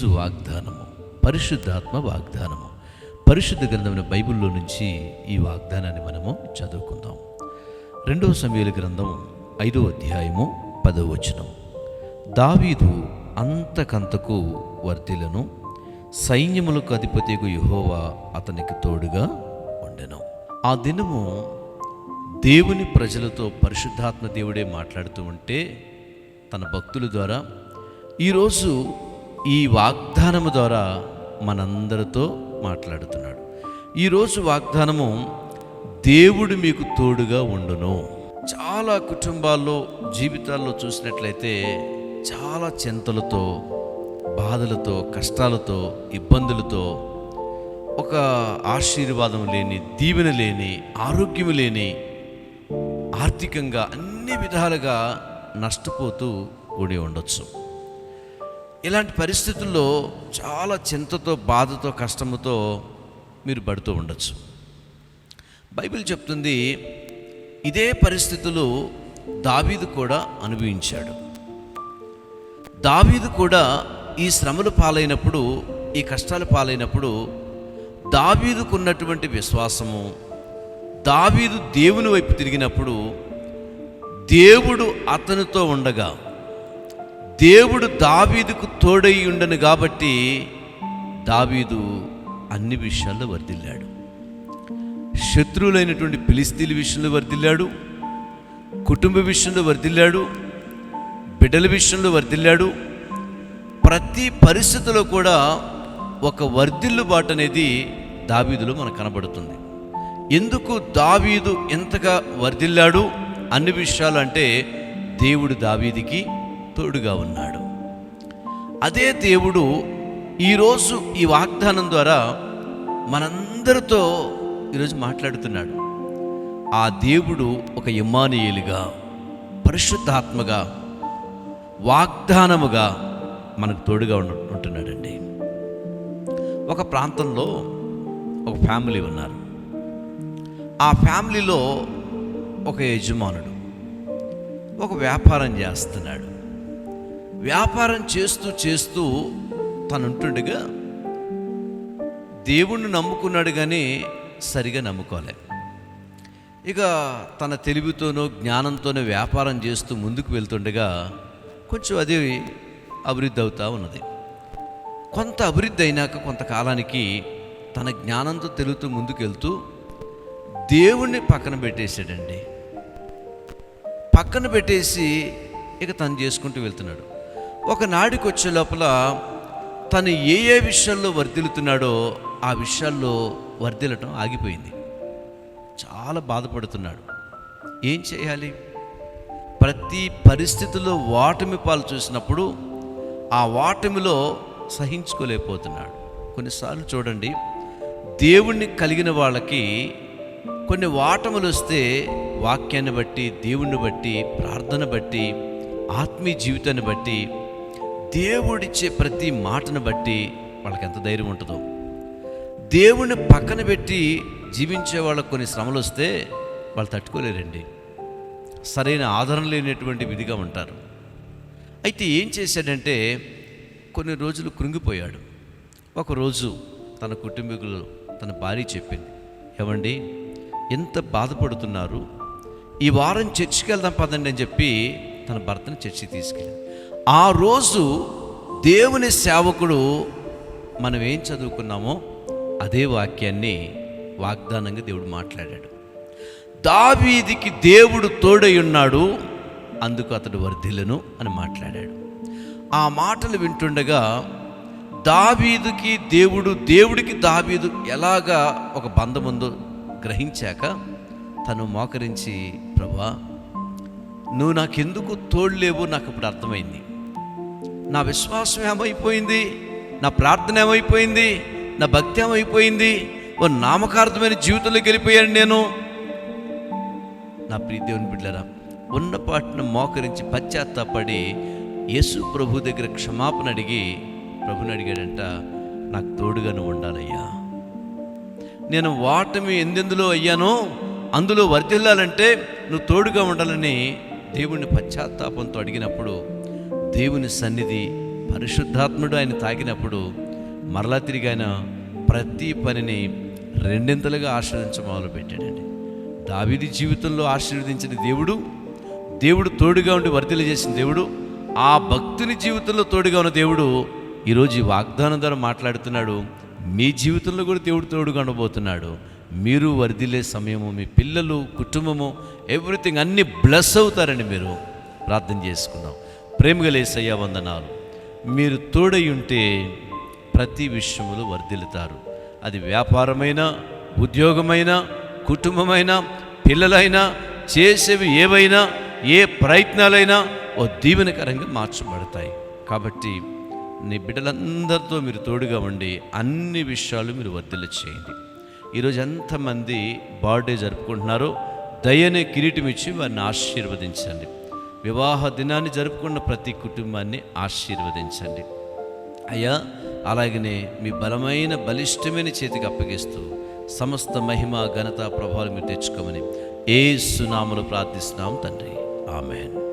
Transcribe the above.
యేసు వాగ్దానము పరిశుద్ధాత్మ వాగ్దానము. పరిశుద్ధ గ్రంథమైన బైబిల్లో నుంచి ఈ వాగ్దానాన్ని మనము చదువుకుందాం. రెండవ సమయాల గ్రంథం ఐదో అధ్యాయము పదవ వచనం. దావీదు అంతకంతకు వర్ధిలను సైన్యములకు అధిపతికు యుహోవా అతనికి తోడుగా ఉండెను. ఆ దినము దేవుని ప్రజలతో పరిశుద్ధాత్మ దేవుడే మాట్లాడుతూ ఉంటే తన భక్తుల ద్వారా ఈరోజు ఈ వాగ్దానము ద్వారా మనందరితో మాట్లాడుతున్నాడు. ఈరోజు వాగ్దానము దేవుడు మీకు తోడుగా ఉండును. చాలా కుటుంబాల్లో జీవితాల్లో చూసినట్లయితే చాలా చింతలతో బాధలతో కష్టాలతో ఇబ్బందులతో ఒక ఆశీర్వాదం లేని దీవెన లేని ఆరోగ్యం లేని ఆర్థికంగా అన్ని విధాలుగా నష్టపోతూ కూడి ఉండొచ్చు. ఇలాంటి పరిస్థితుల్లో చాలా చింతతో బాధతో కష్టముతో మీరు పడుతూ ఉండొచ్చు. బైబిల్ చెప్తుంది ఇదే పరిస్థితులు దావీదు కూడా అనుభవించాడు. దావీదు కూడా ఈ శ్రమలు పాలైనప్పుడు ఈ కష్టాలు పాలైనప్పుడు దావీదుకున్నటువంటి విశ్వాసము దావీదు దేవుని వైపు తిరిగినప్పుడు దేవుడు అతనితో ఉండగా దేవుడు దావీదుకు తోడై ఉండను కాబట్టి దావీదు అన్ని విషయాల్లో వర్దిల్లాడు శత్రువులైనటువంటి పిలిస్తీల విషయంలో వర్దిల్లాడు కుటుంబ విషయంలో వర్దిల్లాడు బిడ్డల విషయంలో వర్దిల్లాడు ప్రతి పరిస్థితిలో కూడా ఒక వర్ధిల్లుబాటు అనేది దావీదులో మనకు కనబడుతుంది. ఎందుకు దావీదు ఎంతగా వర్ధిల్లాడు అన్ని విషయాలు అంటే దేవుడు దావీదికి తోడుగా ఉన్నాడు. అదే దేవుడు ఈరోజు ఈ వాగ్దానం ద్వారా మనందరితో ఈరోజు మాట్లాడుతున్నాడు. ఆ దేవుడు ఒక ఇమానియులుగా పరిశుద్ధాత్మగా వాగ్దానముగా మనకు తోడుగా ఉంటున్నాడండి. ఒక ప్రాంతంలో ఒక ఫ్యామిలీ ఉన్నారు. ఆ ఫ్యామిలీలో ఒక యజమానుడు ఒక వ్యాపారం చేస్తున్నాడు. వ్యాపారం చేస్తూ చేస్తూ తను ఉంటుండగా దేవుణ్ణి నమ్ముకున్నాడు కానీ సరిగా నమ్ముకోలే. ఇక తన తెలివితోనో జ్ఞానంతోనో వ్యాపారం చేస్తూ ముందుకు వెళ్తుండగా కొంచెం అది అభివృద్ధి అవుతూ ఉన్నది. కొంత అభివృద్ధి అయినాక కొంతకాలానికి తన జ్ఞానంతో తెలుగుతూ ముందుకు వెళ్తూ దేవుణ్ణి పక్కన పెట్టేశాడండి. పక్కన పెట్టేసి ఇక తను చేసుకుంటూ వెళ్తున్నాడు. ఒక నాడికి వచ్చే లోపల తను ఏ ఏ విషయాల్లో వర్ధిల్లుతున్నాడో ఆ విషయాల్లో వర్ధిల్లటం ఆగిపోయింది. చాలా బాధపడుతున్నాడు. ఏం చేయాలి? ప్రతి పరిస్థితిలో ఓటమి పాలు చూసినప్పుడు ఆ ఓటమిలో సహించుకోలేకపోతున్నాడు. కొన్నిసార్లు చూడండి దేవుణ్ణి కలిగిన వాళ్ళకి కొన్ని వాటములు వస్తే వాక్యాన్ని బట్టి దేవుణ్ణి బట్టి ప్రార్థన బట్టి ఆత్మీయ జీవితాన్ని బట్టి దేవుడిచ్చే ప్రతి మాటను బట్టి వాళ్ళకి ఎంత ధైర్యం ఉంటుందో. దేవుణ్ణి పక్కన పెట్టి జీవించే వాళ్ళకు కొన్ని శ్రమలు వస్తే వాళ్ళు తట్టుకోలేరండి. సరైన ఆదరణ లేనటువంటి విధిగా ఉంటారు. అయితే ఏం చేశాడంటే కొన్ని రోజులు కృంగిపోయాడు. ఒకరోజు తన కుటుంబీకులు తన భార్య చెప్పింది ఏమండి ఎంత బాధపడుతున్నారు? ఈ వారం చర్చికి వెళ్దాం పదండి అని చెప్పి తన భర్తను చర్చికి తీసుకెళ్ళి ఆ రోజు దేవుని సేవకుడు మనం ఏం చదువుకున్నామో అదే వాక్యాన్ని వాగ్దానంగా దేవుడు మాట్లాడాడు. దావీదికి దేవుడు తోడై ఉన్నాడు అందుకు అతడు వర్ధిల్లను అని మాట్లాడాడు. ఆ మాటలు వింటుండగా దావీదుకి దేవుడు దేవుడికి దావీదు ఎలాగా ఒక బంధం ఉందో గ్రహించాక తను మోకరించి ప్రభా నువ్వు నాకెందుకు తోడులేవు నాకు ఇప్పుడు అర్థమైంది. నా విశ్వాసం ఏమైపోయింది? నా ప్రార్థన ఏమైపోయింది? నా భక్తి ఏమైపోయింది? ఓ నామకార్థమైన జీవితంలోకి వెళ్ళిపోయాను నేను. నా ప్రీతి దేవుని బిడ్డరా ఉన్న పాటను మోకరించి పశ్చాత్తాపడి యేసు ప్రభు దగ్గర క్షమాపణ అడిగి ప్రభుని అడిగాడంట నాకు తోడుగా నువ్వు ఉండాలయ్యా. నేను వాటమి ఎందెందులో అయ్యానో అందులో వర్ధిల్లాలంటే నువ్వు తోడుగా ఉండాలని దేవుణ్ణి పశ్చాత్తాపంతో అడిగినప్పుడు దేవుని సన్నిధి పరిశుద్ధాత్ముడు ఆయన తాకినప్పుడు మరలా తిరిగి ఆయన ప్రతి పనిని రెండింతలుగా ఆశీర్వదించ మొదలు పెట్టాడండి జీవితంలో ఆశీర్వదించిన దేవుడు దేవుడు తోడుగా ఉండి వర్తిలు చేసిన దేవుడు ఆ భక్తుని జీవితంలో తోడుగా ఉన్న దేవుడు ఈరోజు ఈ వాగ్దానం ద్వారా మాట్లాడుతున్నాడు. మీ జీవితంలో కూడా దేవుడు తోడుగా ఉండబోతున్నాడు. మీరు వర్ధిల్లే సమయము మీ పిల్లలు కుటుంబము ఎవ్రీథింగ్ అన్ని బ్లెస్ అవుతారండి మీరు. ప్రార్థన చేసుకున్నాం ప్రేమగలేసయ్యా వందనాలు. మీరు తోడై ఉంటే ప్రతి విషయంలో వర్ధిల్లుతారు. అది వ్యాపారమైనా ఉద్యోగమైనా కుటుంబమైనా పిల్లలైనా చేసేవి ఏవైనా ఏ ప్రయత్నాలైనా ఓ దీవెనకరంగా మార్చబడతాయి. కాబట్టి నీ బిడ్డలందరితో మీరు తోడుగా ఉండి అన్ని విషయాలు మీరు వర్ధిల్ల చేయండి ఈరోజు ఎంతమంది బర్త్డే జరుపుకుంటున్నారో దయనే కిరీటం ఇచ్చి వారిని ఆశీర్వదించండి. వివాహ దినాన్ని జరుపుకున్న ప్రతి కుటుంబాన్ని ఆశీర్వదించండి. అయ్యా అలాగనే మీ బలమైన బలిష్టమైన చేతికి అప్పగిస్తూ సమస్త మహిమ ఘనత ప్రభావం మీరు తెచ్చుకోమని ఏ సునాములు ప్రార్థిస్తున్నాం తండ్రి. ఆమెన్.